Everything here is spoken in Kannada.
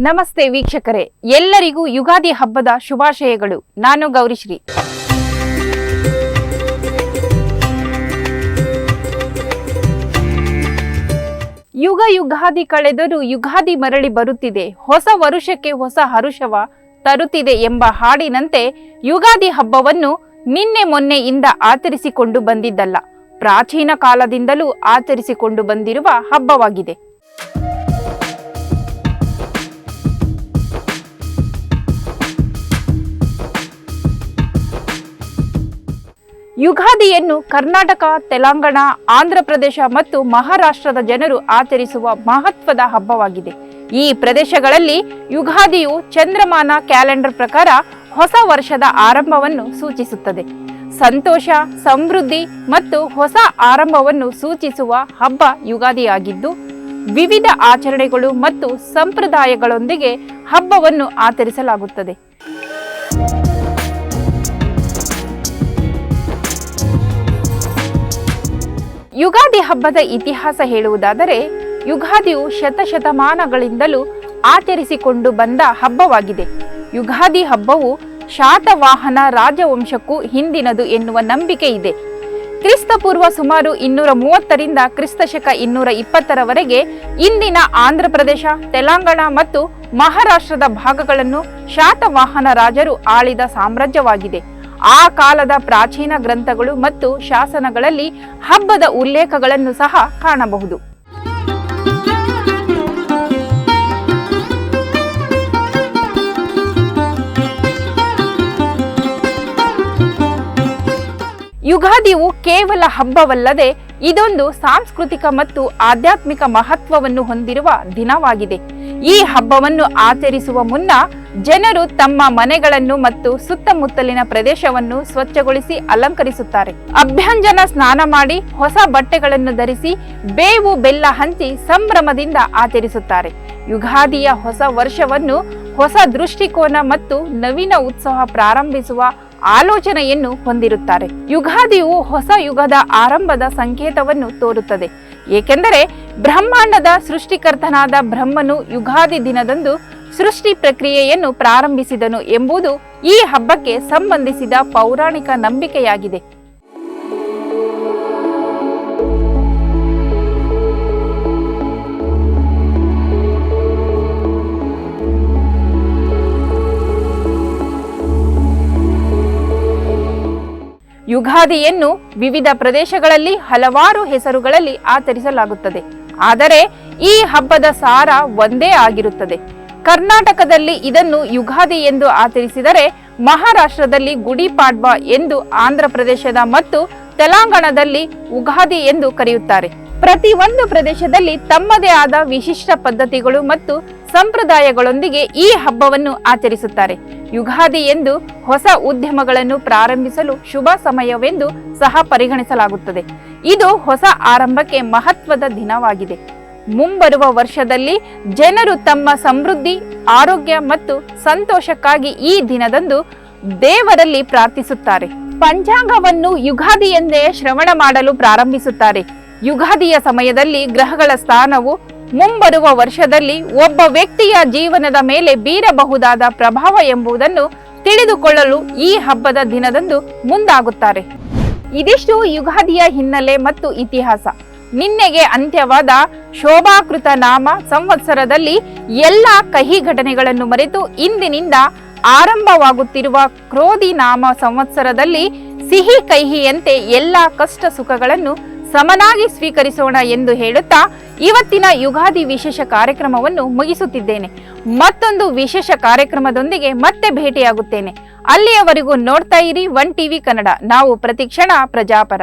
ನಮಸ್ತೆ ವೀಕ್ಷಕರೇ. ಎಲ್ಲರಿಗೂ ಯುಗಾದಿ ಹಬ್ಬದ ಶುಭಾಶಯಗಳು. ನಾನು ಗೌರಿಶ್ರೀ. ಯುಗ ಯುಗಾದಿ ಕಳೆದರೂ ಯುಗಾದಿ ಮರಳಿ ಬರುತ್ತಿದೆ. ಹೊಸ ವರುಷಕ್ಕೆ ಹೊಸ ಹರುಷವ ತರುತ್ತಿದೆ ಎಂಬ ಹಾಡಿನಂತೆ ಯುಗಾದಿ ಹಬ್ಬವನ್ನು ನಿನ್ನೆ ಮೊನ್ನೆಯಿಂದ ಆಚರಿಸಿಕೊಂಡು ಬಂದಿದ್ದಲ್ಲ. ಪ್ರಾಚೀನ ಕಾಲದಿಂದಲೂ ಆಚರಿಸಿಕೊಂಡು ಬಂದಿರುವ ಹಬ್ಬವಾಗಿದೆ. ಯುಗಾದಿಯನ್ನು ಕರ್ನಾಟಕ, ತೆಲಂಗಾಣ, ಆಂಧ್ರ ಪ್ರದೇಶ ಮತ್ತು ಮಹಾರಾಷ್ಟ್ರದ ಜನರು ಆಚರಿಸುವ ಮಹತ್ವದ ಹಬ್ಬವಾಗಿದೆ. ಈ ಪ್ರದೇಶಗಳಲ್ಲಿ ಯುಗಾದಿಯು ಚಂದ್ರಮಾನ ಕ್ಯಾಲೆಂಡರ್ ಪ್ರಕಾರ ಹೊಸ ವರ್ಷದ ಆರಂಭವನ್ನು ಸೂಚಿಸುತ್ತದೆ. ಸಂತೋಷ, ಸಮೃದ್ಧಿ ಮತ್ತು ಹೊಸ ಆರಂಭವನ್ನು ಸೂಚಿಸುವ ಹಬ್ಬ ಯುಗಾದಿಯಾಗಿದ್ದು, ವಿವಿಧ ಆಚರಣೆಗಳು ಮತ್ತು ಸಂಪ್ರದಾಯಗಳೊಂದಿಗೆ ಹಬ್ಬವನ್ನು ಆಚರಿಸಲಾಗುತ್ತದೆ. ಯುಗಾದಿ ಹಬ್ಬದ ಇತಿಹಾಸ ಹೇಳುವುದಾದರೆ ಯುಗಾದಿಯು ಶತಶತಮಾನಗಳಿಂದಲೂ ಆಚರಿಸಿಕೊಂಡು ಬಂದ ಹಬ್ಬವಾಗಿದೆ. ಯುಗಾದಿ ಹಬ್ಬವು ಶಾತವಾಹನ ರಾಜವಂಶಕ್ಕೂ ಹಿಂದಿನದು ಎನ್ನುವ ನಂಬಿಕೆ ಇದೆ. ಕ್ರಿಸ್ತಪೂರ್ವ ಸುಮಾರು ಇನ್ನೂರ ಮೂವತ್ತರಿಂದ ಕ್ರಿಸ್ತಶಕ ಇನ್ನೂರ ಇಪ್ಪತ್ತರವರೆಗೆ ಇಂದಿನ ಆಂಧ್ರಪ್ರದೇಶ, ತೆಲಂಗಾಣ ಮತ್ತು ಮಹಾರಾಷ್ಟ್ರದ ಭಾಗಗಳನ್ನು ಶಾತವಾಹನ ರಾಜರು ಆಳಿದ ಸಾಮ್ರಾಜ್ಯವಾಗಿದೆ. ಆ ಕಾಲದ ಪ್ರಾಚೀನ ಗ್ರಂಥಗಳು ಮತ್ತು ಶಾಸನಗಳಲ್ಲಿ ಹಬ್ಬದ ಉಲ್ಲೇಖಗಳನ್ನು ಸಹ ಕಾಣಬಹುದು. ಯುಗಾದಿಯು ಕೇವಲ ಹಬ್ಬವಲ್ಲದೆ ಇದೊಂದು ಸಾಂಸ್ಕೃತಿಕ ಮತ್ತು ಆಧ್ಯಾತ್ಮಿಕ ಮಹತ್ವವನ್ನು ಹೊಂದಿರುವ ದಿನವಾಗಿದೆ. ಈ ಹಬ್ಬವನ್ನು ಆಚರಿಸುವ ಮುನ್ನ ಜನರು ತಮ್ಮ ಮನೆಗಳನ್ನು ಮತ್ತು ಸುತ್ತಮುತ್ತಲಿನ ಪ್ರದೇಶವನ್ನು ಸ್ವಚ್ಛಗೊಳಿಸಿ ಅಲಂಕರಿಸುತ್ತಾರೆ. ಅಭ್ಯಂಜನ ಸ್ನಾನ ಮಾಡಿ ಹೊಸ ಬಟ್ಟೆಗಳನ್ನು ಧರಿಸಿ ಬೇವು ಬೆಲ್ಲ ಹಂಚಿ ಸಂಭ್ರಮದಿಂದ ಆಚರಿಸುತ್ತಾರೆ. ಯುಗಾದಿಯ ಹೊಸ ವರ್ಷವನ್ನು ಹೊಸ ದೃಷ್ಟಿಕೋನ ಮತ್ತು ನವೀನ ಉತ್ಸವ ಪ್ರಾರಂಭಿಸುವ ಆಲೋಚನೆಯನ್ನು ಹೊಂದಿರುತ್ತಾರೆ. ಯುಗಾದಿಯು ಹೊಸ ಯುಗದ ಆರಂಭದ ಸಂಕೇತವನ್ನು ತೋರುತ್ತದೆ. ಏಕೆಂದರೆ ಬ್ರಹ್ಮಾಂಡದ ಸೃಷ್ಟಿಕರ್ತನಾದ ಬ್ರಹ್ಮನು ಯುಗಾದಿ ದಿನದಂದು ಸೃಷ್ಟಿ ಪ್ರಕ್ರಿಯೆಯನ್ನು ಪ್ರಾರಂಭಿಸಿದನು ಎಂಬುದು ಈ ಹಬ್ಬಕ್ಕೆ ಸಂಬಂಧಿಸಿದ ಪೌರಾಣಿಕ ನಂಬಿಕೆಯಾಗಿದೆ. ಯುಗಾದಿಯನ್ನು ವಿವಿಧ ಪ್ರದೇಶಗಳಲ್ಲಿ ಹಲವಾರು ಹೆಸರುಗಳಲ್ಲಿ ಆಚರಿಸಲಾಗುತ್ತದೆ. ಆದರೆ ಈ ಹಬ್ಬದ ಸಾರ ಒಂದೇ ಆಗಿರುತ್ತದೆ. ಕರ್ನಾಟಕದಲ್ಲಿ ಇದನ್ನು ಯುಗಾದಿ ಎಂದು ಆಚರಿಸಿದರೆ ಮಹಾರಾಷ್ಟ್ರದಲ್ಲಿ ಗುಡಿ ಪಾಡ್ವಾ ಎಂದು ಆಂಧ್ರಪ್ರದೇಶದ ಮತ್ತು ತೆಲಂಗಾಣದಲ್ಲಿ ಉಗಾದಿ ಎಂದು ಕರೆಯುತ್ತಾರೆ. ಪ್ರತಿ ಒಂದು ಪ್ರದೇಶದಲ್ಲಿ ತಮ್ಮದೇ ಆದ ವಿಶಿಷ್ಟ ಪದ್ಧತಿಗಳು ಮತ್ತು ಸಂಪ್ರದಾಯಗಳೊಂದಿಗೆ ಈ ಹಬ್ಬವನ್ನು ಆಚರಿಸುತ್ತಾರೆ. ಯುಗಾದಿ ಎಂದು ಹೊಸ ಉದ್ಯಮಗಳನ್ನು ಪ್ರಾರಂಭಿಸಲು ಶುಭ ಸಮಯವೆಂದು ಸಹ ಪರಿಗಣಿಸಲಾಗುತ್ತದೆ. ಇದು ಹೊಸ ಆರಂಭಕ್ಕೆ ಮಹತ್ವದ ದಿನವಾಗಿದೆ. ಮುಂಬರುವ ವರ್ಷದಲ್ಲಿ ಜನರು ತಮ್ಮ ಸಮೃದ್ಧಿ, ಆರೋಗ್ಯ ಮತ್ತು ಸಂತೋಷಕ್ಕಾಗಿ ಈ ದಿನದಂದು ದೇವರಲ್ಲಿ ಪ್ರಾರ್ಥಿಸುತ್ತಾರೆ. ಪಂಚಾಂಗವನ್ನು ಯುಗಾದಿ ಎಂದೇ ಶ್ರವಣ ಮಾಡಲು ಪ್ರಾರಂಭಿಸುತ್ತಾರೆ. ಯುಗಾದಿಯ ಸಮಯದಲ್ಲಿ ಗ್ರಹಗಳ ಸ್ಥಾನವು ಮುಂಬರುವ ವರ್ಷದಲ್ಲಿ ಒಬ್ಬ ವ್ಯಕ್ತಿಯ ಜೀವನದ ಮೇಲೆ ಬೀರಬಹುದಾದ ಪ್ರಭಾವ ಎಂಬುದನ್ನು ತಿಳಿದುಕೊಳ್ಳಲು ಈ ಹಬ್ಬದ ದಿನದಂದು ಮುಂದಾಗುತ್ತಾರೆ. ಇದಿಷ್ಟು ಯುಗಾದಿಯ ಹಿನ್ನೆಲೆ ಮತ್ತು ಇತಿಹಾಸ. ನಿನ್ನೆಗೆ ಅಂತ್ಯವಾದ ಶೋಭಾಕೃತ ನಾಮ ಸಂವತ್ಸರದಲ್ಲಿ ಎಲ್ಲ ಕಹಿ ಘಟನೆಗಳನ್ನು ಮರೆತು ಇಂದಿನಿಂದ ಆರಂಭವಾಗುತ್ತಿರುವ ಕ್ರೋಧಿ ನಾಮ ಸಂವತ್ಸರದಲ್ಲಿ ಸಿಹಿ ಕಹಿಯಂತೆ ಎಲ್ಲ ಕಷ್ಟ ಸುಖಗಳನ್ನು ಸಮನಾಗಿ ಸ್ವೀಕರಿಸೋಣ ಎಂದು ಹೇಳುತ್ತಾ ಇವತ್ತಿನ ಯುಗಾದಿ ವಿಶೇಷ ಕಾರ್ಯಕ್ರಮವನ್ನು ಮುಗಿಸುತ್ತಿದ್ದೇನೆ. ಮತ್ತೊಂದು ವಿಶೇಷ ಕಾರ್ಯಕ್ರಮದೊಂದಿಗೆ ಮತ್ತೆ ಭೇಟಿಯಾಗುತ್ತೇನೆ. ಅಲ್ಲಿಯವರೆಗೂ ನೋಡ್ತಾ ಇರಿ ಒನ್ ಟಿವಿ ಕನ್ನಡ. ನಾವು ಪ್ರತಿಕ್ಷಣ ಪ್ರಜಾಪರ.